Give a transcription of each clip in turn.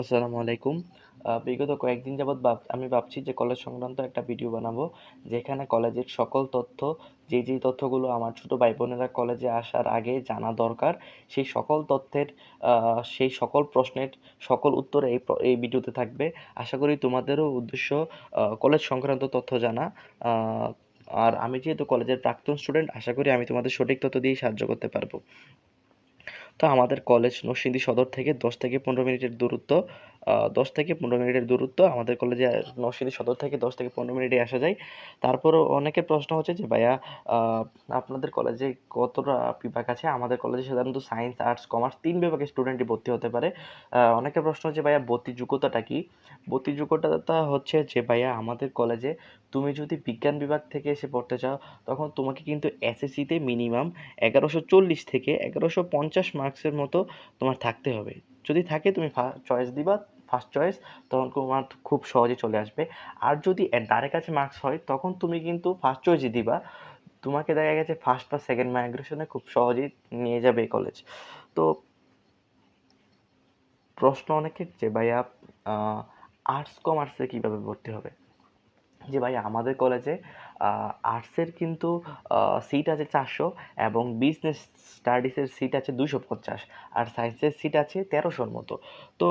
আসসালামু আলাইকুম। বিগত কয়েকদিন যাবৎ আমি ভাবছি যে কলেজ সংক্রান্ত একটা ভিডিও বানাবো, যেখানে কলেজের সকল তথ্য, যে যে তথ্যগুলো আমার ছোট ভাই বোনেরা কলেজে আসার আগে জানা দরকার, সেই সকল তথ্যের সেই সকল প্রশ্নের সকল উত্তর এই এই ভিডিওতে থাকবে। আশা করি তোমাদেরও উদ্দেশ্য কলেজ সংক্রান্ত তথ্য জানা। আর আমি যেহেতু কলেজের প্রাক্তন স্টুডেন্ট, আশা করি আমি তোমাদের সঠিক তথ্য দিয়ে সাহায্য করতে পারব। তো আমাদের কলেজ নরসিংদী সদর থেকে দশ থেকে পনেরো মিনিটের দূরত্ব দশ থেকে পনেরো মিনিটের দূরত্ব আমাদের কলেজে নরসিংদী সদর থেকে দশ থেকে পনেরো মিনিটে আসা যায়। তারপরও অনেকের প্রশ্ন হচ্ছে যে, ভাইয়া আপনাদের কলেজে কতটা বিভাগ আছে? আমাদের কলেজে সাধারণত সায়েন্স আর্টস কমার্স তিন বিভাগের স্টুডেন্টই ভর্তি হতে পারে। অনেকের প্রশ্ন হচ্ছে, ভাইয়া ভর্তি যোগ্যতাটা কি? ভর্তি হচ্ছে যে, ভাইয়া, আমাদের কলেজে তুমি যদি বিজ্ঞান বিভাগ থেকে এসে পড়তে চাও, তখন তোমাকে কিন্তু এসএসসিতে মিনিমাম এগারোশো চল্লিশ থেকে এগারোশো পঞ্চাশ মার্কসের মতো তোমার থাকতে হবে। যদি থাকে তুমি চয়েস দিবা ফার্স্ট চয়েস তখন তোমার খুব সহজে চলে আসবে। আর যদি ডারে কাছে মার্কস হয়, তখন তুমি কিন্তু ফার্স্ট চয়েসই দিবা। তোমাকে দেখা গেছে ফার্স্ট বা সেকেন্ড মাইগ্রেশনে খুব সহজেই নিয়ে যাবে কলেজ তো প্রশ্ন অনেকের যে ভাইয়া আর্টস কমার্সে কীভাবে ভর্তি হবে? যে ভাই আমাদের কলেজে আর্টসের কিন্তু সিট আছে চারশো এবং বিজনেস স্টাডিজের সিট আছে দুশো পঞ্চাশ আর সায়েন্সের সিট আছে তেরোশোর মতো। তো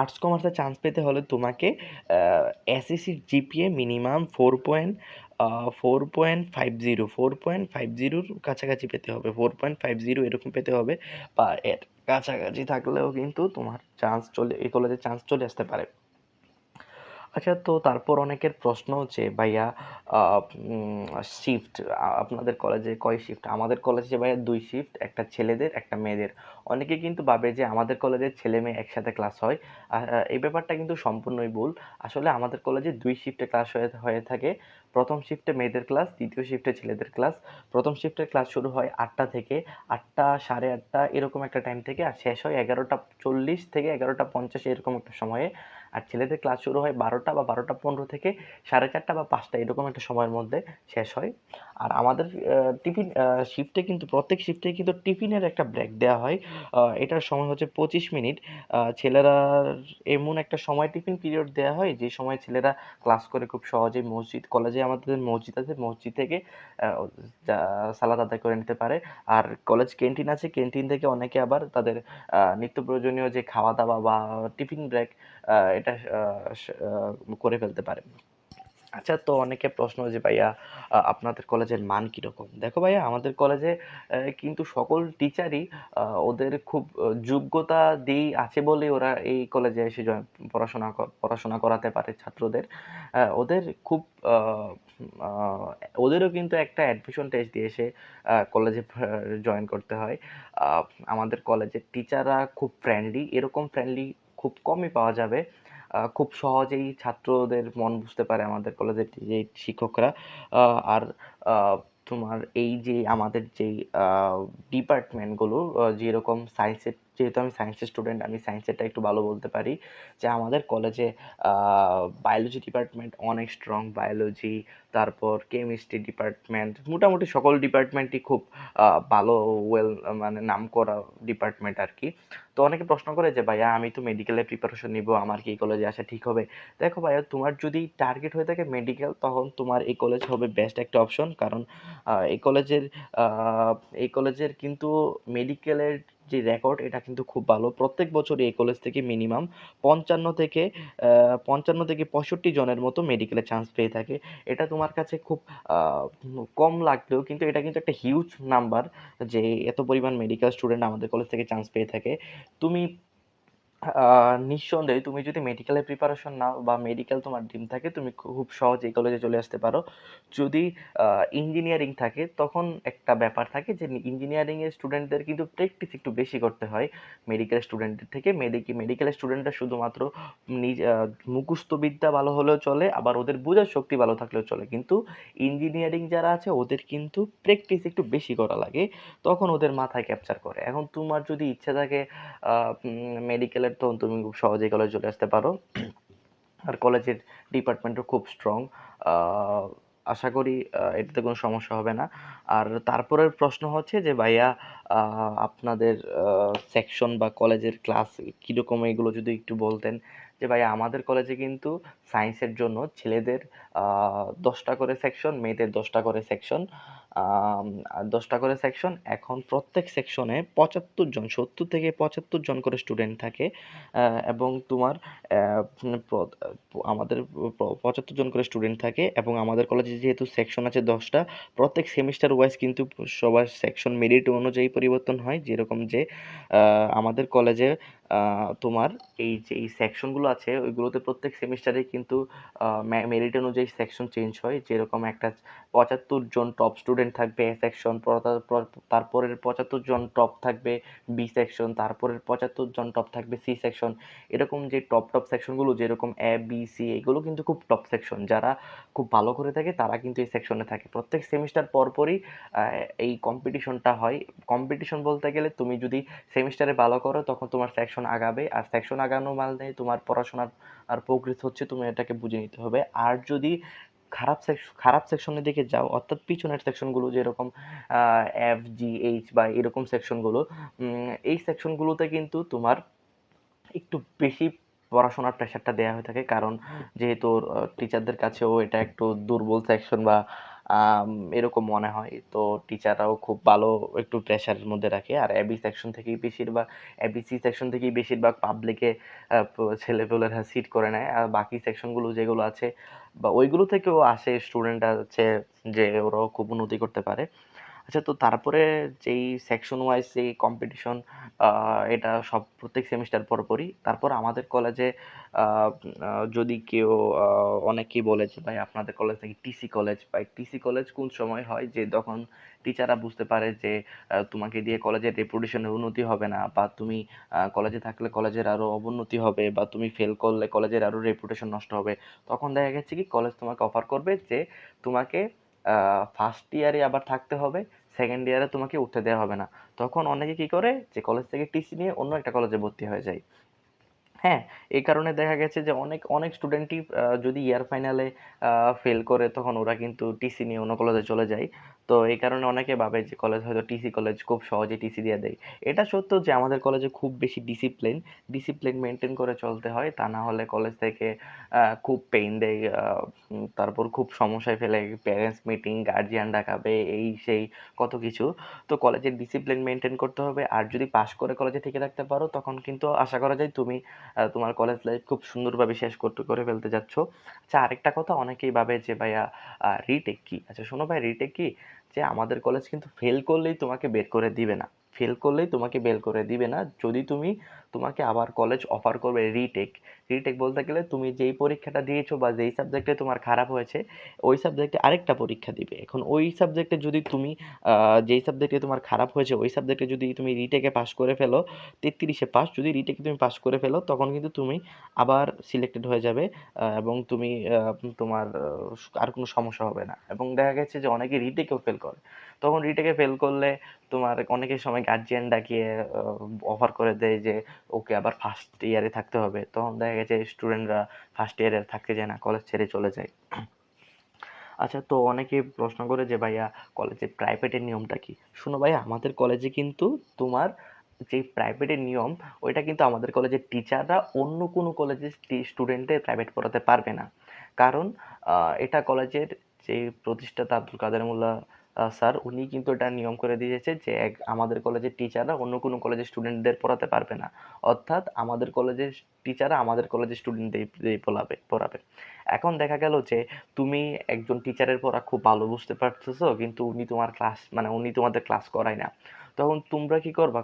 আর্টস কমার্সে চান্স পেতে হলে তোমাকে এসএসসির GPA minimum four point four point five zero four point five জিরোর কাছাকাছি পেতে হবে। ফোর পয়েন্ট ফাইভ জিরো এরকম পেতে হবে বা এর কাছাকাছি থাকলেও কিন্তু তোমার চান্স চলে, এই কলেজে চান্স চলে আসতে পারে। আচ্ছা তো তারপর অনেকের প্রশ্ন হচ্ছে, ভাইয়া শিফট আপনাদের কলেজে কয় শিফট আমাদের কলেজে ভাইয়া দুই শিফট একটা ছেলেদের, একটা মেয়েদের। অনেকে কিন্তু ভাবে যে আমাদের কলেজের ছেলে মেয়ে একসাথে ক্লাস হয়। এই ব্যাপারটা কিন্তু সম্পূর্ণই ভুল। আসলে আমাদের কলেজে দুই শিফটে ক্লাস হয়ে হয়ে থাকে। প্রথম শিফটে মেয়েদের ক্লাস দ্বিতীয় শিফটে ছেলেদের ক্লাস প্রথম শিফটের ক্লাস শুরু হয় আটটা থেকে। আটটা, সাড়ে আটটা, এরকম একটা টাইম থেকে। আর শেষ হয় এগারোটা চল্লিশ থেকে এগারোটা পঞ্চাশ, এরকম একটা সময়ে। আর ছেলেদের ক্লাস শুরু হয় বারোটা বা বারোটা পনেরো থেকে সাড়ে চারটা বা পাঁচটা, এরকম একটা সময়ের মধ্যে শেষ হয়। আর আমাদের টিফিন শিফটে কিন্তু, প্রত্যেক শিফটে কিন্তু টিফিনের একটা ব্রেক দেওয়া হয়। এটার সময় হচ্ছে পঁচিশ মিনিট। ছেলেরা এমন একটা সময় টিফিন পিরিয়ড দেওয়া হয়, যে সময় ছেলেরা ক্লাস করে খুব সহজেই মসজিদ কলেজে আমাদের মসজিদ আছে, মসজিদ থেকে সালাদ আদায় করে নিতে পারে। আর কলেজ ক্যান্টিন আছে ক্যান্টিন থেকে অনেকে আবার তাদের নিত্য প্রয়োজনীয় যে খাওয়া দাওয়া বা টিফিন ব্রেক এটা করে ফেলতে পারে আচ্ছা তো অনেকে প্রশ্ন যে, ভাইয়া আপনাদের কলেজের মান কীরকম? দেখো ভাইয়া, আমাদের কলেজে কিন্তু সকল টিচারই ওদের খুব যোগ্যতা দিয়েই আছে বলেই ওরা এই কলেজে এসে পড়াশোনা পড়াশোনা করাতে পারে ছাত্রদের। ওদের খুব ওদেরও কিন্তু একটা অ্যাডমিশন টেস্ট দিয়ে এসে কলেজে জয়েন করতে হয়। আমাদের কলেজের টিচাররা খুব ফ্রেন্ডলি এরকম ফ্রেন্ডলি খুব কমই পাওয়া যাবে। খুব সহজেই ছাত্রদের মন বুঝতে পারে আমাদের কলেজের যে শিক্ষকরা। আর তোমার এই যে আমাদের যেই ডিপার্টমেন্টগুলো যেরকম সায়েন্সের যেহেতু আমি সায়েন্সের স্টুডেন্ট আমি সায়েন্সেরটা একটু ভালো বলতে পারি যে আমাদের কলেজে বায়োলজি ডিপার্টমেন্ট অনেক স্ট্রং বায়োলজি তারপর কেমিস্ট্রি ডিপার্টমেন্ট মোটামুটি সকল ডিপার্টমেন্টই খুব ভালো ওয়েল মানে নাম করা ডিপার্টমেন্ট আর কি তো অনেকে প্রশ্ন করে যে, ভাইয়া, আমি তো মেডিকেলের প্রিপারেশন নিব, আমার কি কলেজে আসা ঠিক হবে? দেখো ভাইয়া, তোমার যদি টার্গেট হয়ে থাকে মেডিকেল তখন তোমার এই কলেজ হবে বেস্ট একটা অপশন কারণ এই কলেজের এই কলেজের কিন্তু মেডিকেলের যে রেকর্ড এটা কিন্তু খুব ভালো। প্রত্যেক বছরই এই কলেজ থেকে মিনিমাম পঞ্চান্ন থেকে পঞ্চান্ন থেকে পঁয়ষট্টি জনের মতো মেডিকেলে চান্স পেয়ে থাকে। এটা তোমার কাছে খুব কম লাগলেও কিন্তু এটা কিন্তু একটা হিউজ নাম্বার যে এত পরিমাণ মেডিকেল স্টুডেন্ট আমাদের কলেজ থেকে চান্স পেয়ে থাকে। তুমি নিঃসন্দেহে তুমি যদি মেডিকেলের প্রিপারেশন নাও বা মেডিকেল তোমার ড্রিম থাকে তুমি খুব সহজে এই কলেজে চলে আসতে পারো। যদি ইঞ্জিনিয়ারিং থাকে তখন একটা ব্যাপার থাকে যে ইঞ্জিনিয়ারিংয়ের স্টুডেন্টদের কিন্তু প্র্যাকটিস একটু বেশি করতে হয়। মেডিকেল স্টুডেন্টদের থেকে মেডিকেল মেডিকেলের স্টুডেন্টরা শুধুমাত্র নিজ আহ, মুখস্থ বিদ্যা ভালো হলেও চলে আবার ওদের বোঝার শক্তি ভালো থাকলেও চলে। কিন্তু ইঞ্জিনিয়ারিং যারা আছে ওদের কিন্তু প্র্যাকটিস একটু বেশি করা লাগে তখন ওদের মাথায় ক্যাপচার করে। এখন তোমার যদি ইচ্ছা থাকে মেডিকেলের তখন তুমি খুব সহজেই কলেজে চলে আসতে পারো। আর কলেজের ডিপার্টমেন্টও খুব স্ট্রং আশা করি এটাতে কোনো সমস্যা হবে না। আর তারপরের প্রশ্ন হচ্ছে যে, ভাইয়া আপনাদের সেকশন বা কলেজের ক্লাস কীরকম এগুলো যদি একটু বলতেন? যে ভাইয়া, আমাদের কলেজে কিন্তু সায়েন্সের জন্য ছেলেদের দশটা করে সেকশন মেয়েদের দশটা করে সেকশন দশটা করে সেকশন এখন প্রত্যেক সেকশনে পঁচাত্তর জন, সত্তর থেকে পঁচাত্তর জন করে স্টুডেন্ট থাকে এবং তোমার আমাদের পঁচাত্তর জন করে স্টুডেন্ট থাকে, এবং আমাদের কলেজে যেহেতু সেকশন আছে দশটা, প্রত্যেক সেমিস্টার ওয়াইজ কিন্তু সবার সেকশন মেরিট অনুযায়ী পরিবর্তন হয়, যেরকম যে আমাদের কলেজে তোমার এই যে, এই সেকশনগুলো আছে, ওইগুলোতে প্রত্যেক সেমিস্টারে কিন্তু মেরিট অনুযায়ী সেকশন চেঞ্জ হয়। যেরকম একটা পঁচাত্তর জন টপ স্টুডেন্ট থাকবে এ সেকশন তারপরের পঁচাত্তর জন টপ থাকবে বি সেকশন তারপরের পঁচাত্তর জন টপ থাকবে সি সেকশন এরকম যে টপ টপ সেকশনগুলো যেরকম এ বি সি এগুলো কিন্তু খুব টপ সেকশন যারা খুব ভালো করে থাকে, তারা কিন্তু এই সেকশনে থাকে। প্রত্যেক সেমিস্টার পরপরই এই কম্পিটিশনটা হয়। কম্পিটিশন বলতে গেলে, তুমি যদি সেমিস্টারে ভালো করো, তখন তোমার সেকশন আগাবে, আর সেকশন আগানো মানে তোমার পড়াশোনার, আর প্রোগ্রেস হচ্ছে তুমি এটাকে বুঝে নিতে হবে। আর যদি খারাপ সেকশন খারাপ সেকশনের দিকে যাও, অর্থাৎ পিছনের সেকশনগুলো যেরকম এফ জি এইচ বা এরকম সেকশনগুলো এই সেকশনগুলোতে কিন্তু তোমার একটু বেশি পড়াশোনার প্রেশারটা দেওয়া হয়ে থাকে। কারণ যেহেতু টিচারদের কাছেও এটা একটু দুর্বল সেকশন বা এরকম মনে হয়। তো টিচাররাও খুব ভালো একটু প্রেশারের মধ্যে রাখে। আর এবি সেকশন থেকেই বেশিরভাগ এবিসি সেকশন থেকেই বেশিরভাগ পাবলিকে ছেলেপেলেরা সিট করে নেয়। আর বাকি সেকশনগুলো যেগুলো আছে, বা ওইগুলো থেকেও আসে স্টুডেন্টরা হচ্ছে যে ওরাও খুব উন্নতি করতে পারে। আচ্ছা তো তারপরে যেই সেকশন ওয়াইজ যেই কম্পিটিশন এটা সব প্রত্যেক সেমিস্টার পর পরই তারপর আমাদের কলেজে যদি কেউ অনেকেই বলে যে, ভাই, আপনাদের কলেজ নাকি টিসি কলেজ ভাই টিসি কলেজ কোন সময় হয় যে তখন টিচাররা বুঝতে পারে যে তোমাকে দিয়ে কলেজের রেপুটেশনের উন্নতি হবে না বা তুমি কলেজে থাকলে কলেজের আরও অবনতি হবে বা তুমি ফেল করলে কলেজের আরও রেপুটেশন নষ্ট হবে, তখন দেখা গেছে কি কলেজ তোমাকে অফার করবে যে, তোমাকে ফার্স্ট ইয়ারে আবার থাকতে হবে সেকেন্ড ইয়ারে তোমাকে উঠতে দেওয়া হবে না। তখন অনেকে কি করে? যে কলেজ থেকে টিসি নিয়ে অন্য একটা কলেজে ভর্তি হয়ে যায়। হ্যাঁ এই কারণে দেখা গেছে যে অনেক অনেক স্টুডেন্টই যদি ইয়ার ফাইনালে ফেল করে তখন ওরা কিন্তু টিসি নিয়ে অন্য কলেজে চলে যায়। তো এই কারণে অনেকে ভাবে যে কলেজ হয়তো টিসি কলেজ খুব সহজে টিসি দিয়ে দেয়। এটা সত্য যে আমাদের কলেজে খুব বেশি ডিসিপ্লিন ডিসিপ্লিন মেনটেন করে চলতে হয়, তা না হলে কলেজ থেকে খুব পেইন দেয় তারপর খুব সমস্যায় ফেলে প্যারেন্টস মিটিং গার্জিয়ান ডাকাবে এই সেই কত কিছু। তো কলেজের ডিসিপ্লিন মেনটেন করতে হবে। আর যদি পাশ করে কলেজে থেকে থাকতে পারো, তখন কিন্তু আশা করা যায় তুমি তোমার কলেজ লাইফ খুব সুন্দরভাবে শেষ করতে করে ফেলতে যাচ্ছ। আচ্ছা আরেকটা কথা অনেকেই ভাবে যে, ভাইয়া রিটেক কি? আচ্ছা শোনো ভাই রিটেক কি? যে, আমাদের কলেজ কিন্তু ফেল করলেই তোমাকে বের করে দিবে না। ফেল করলেই তোমাকে বের করে দিবে না। যদি তুমি তোমাকে আবার কলেজ অফার করবে রিটেক রিটেক বলতে গেলে তুমি যেই পরীক্ষাটা দিয়েছ বা যেই সাবজেক্টে তোমার খারাপ হয়েছে, ওই সাবজেক্টে আরেকটা পরীক্ষা দিবে। এখন ওই সাবজেক্টে যদি তুমি যেই সাবজেক্টে তোমার খারাপ হয়েছে, ওই সাবজেক্টে যদি তুমি রিটেকে পাস করে ফেলো, তেত্রিশে পাস যদি রিটেকে তুমি পাস করে ফেলো, তখন কিন্তু তুমি আবার সিলেক্টেড হয়ে যাবে এবং তুমি তোমার আর কোনো সমস্যা হবে না। এবং দেখা গেছে যে অনেকে রিটেকেও ফেল করে। তখন রিটেকে ফেল করলে তোমার অনেকের সময় গার্জিয়ান ডাকিয়ে অফার করে দেয় যে, ওকে আবার ফার্স্ট ইয়ারে থাকতে হবে। তখন দেখা গেছে স্টুডেন্টরা ফার্স্ট ইয়ারে থাকতে যায় না কলেজ ছেড়ে চলে যায়। আচ্ছা তো অনেকে প্রশ্ন করে যে, ভাইয়া কলেজে প্রাইভেটের নিয়মটা কি? শুনো ভাইয়া, আমাদের কলেজে কিন্তু তোমার যে প্রাইভেটের নিয়ম, ওইটা কিন্তু আমাদের কলেজের টিচাররা অন্য কোনো কলেজের স্টুডেন্টদের প্রাইভেট পড়াতে পারবে না। কারণ এটা কলেজের যে প্রতিষ্ঠাতা আব্দুল কাদের মোল্লা স্যার উনি কিন্তু এটা নিয়ম করে দিয়েছে যে আমাদের কলেজের টিচাররা অন্য কোনো কলেজের স্টুডেন্টদের পড়াতে পারবে না। অর্থাৎ আমাদের কলেজের টিচাররা আমাদের কলেজের স্টুডেন্টদের পড়াবে পড়াবে। এখন দেখা গেল যে তুমি একজন টিচারের পড়া খুব ভালো বুঝতে পারতেছো, কিন্তু উনি তোমার ক্লাস মানে উনি তোমাদের ক্লাস করায় না। তখন তোমরা কি করবা?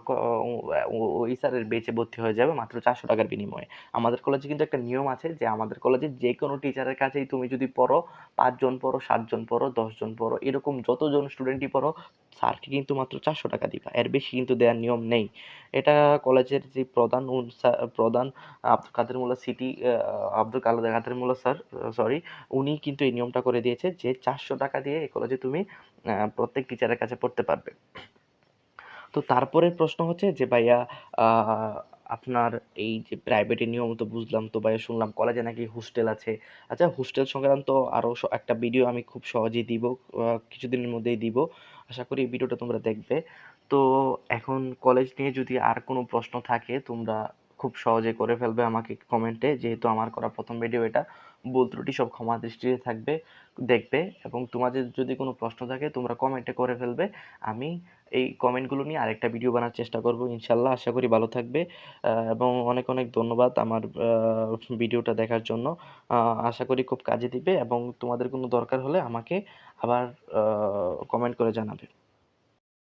ওই স্যারের বেচে ভর্তি হয়ে যাবে মাত্র চারশো টাকার বিনিময়ে। আমাদের কলেজে কিন্তু একটা নিয়ম আছে যে, আমাদের কলেজে যে কোনো টিচারের কাছেই তুমি যদি পড়ো, পাঁচজন পড়ো, সাতজন পড়ো, দশজন পড়ো, এরকম যতজন স্টুডেন্টই পড়ো, স্যারকে কিন্তু মাত্র চারশো টাকা দিবা। এর বেশি কিন্তু দেওয়ার নিয়ম নেই। এটা কলেজের যে প্রধান প্রধান Abdul Kader Mollah city Abdul Kader Mollah sir sorry উনি কিন্তু এই নিয়মটা করে দিয়েছে যে, চারশো টাকা দিয়ে এই কলেজে তুমি প্রত্যেক টিচারের কাছে পড়তে পারবে। তো তারপরের প্রশ্ন হচ্ছে যে, ভাইয়া আপনার এই যে প্রাইভেটের নিয়ম তো বুঝলাম তো ভাইয়া, শুনলাম কলেজে নাকি হোস্টেল আছে। আচ্ছা হোস্টেল সংক্রান্ত আরও একটা ভিডিও আমি খুব সহজেই দিব কিছুদিনের মধ্যেই দিব। আশা করি এই ভিডিওটা তোমরা দেখবে। তো এখন কলেজ নিয়ে যদি আর কোনো প্রশ্ন থাকে, তোমরা খুব সহজে করে ফেলবে আমাকে কমেন্টে যেহেতু আমার করা প্রথম ভিডিও এটা, ভুল ত্রুটি সব ক্ষমা দৃষ্টিতে থাকবে। দেখবে এবং তোমাদের যদি কোনো প্রশ্ন থাকে, তোমরা কমেন্টে করে ফেলবে। আমি এই কমেন্টগুলো নিয়ে আরেকটা ভিডিও বানার চেষ্টা করব, ইনশাল্লাহ। আশা করি ভালো থাকবে। এবং অনেক অনেক ধন্যবাদ আমার ভিডিওটা দেখার জন্য। আশা করি খুব কাজে দিবে এবং তোমাদের কোনো দরকার হলে আমাকে আবার কমেন্ট করে জানাবে।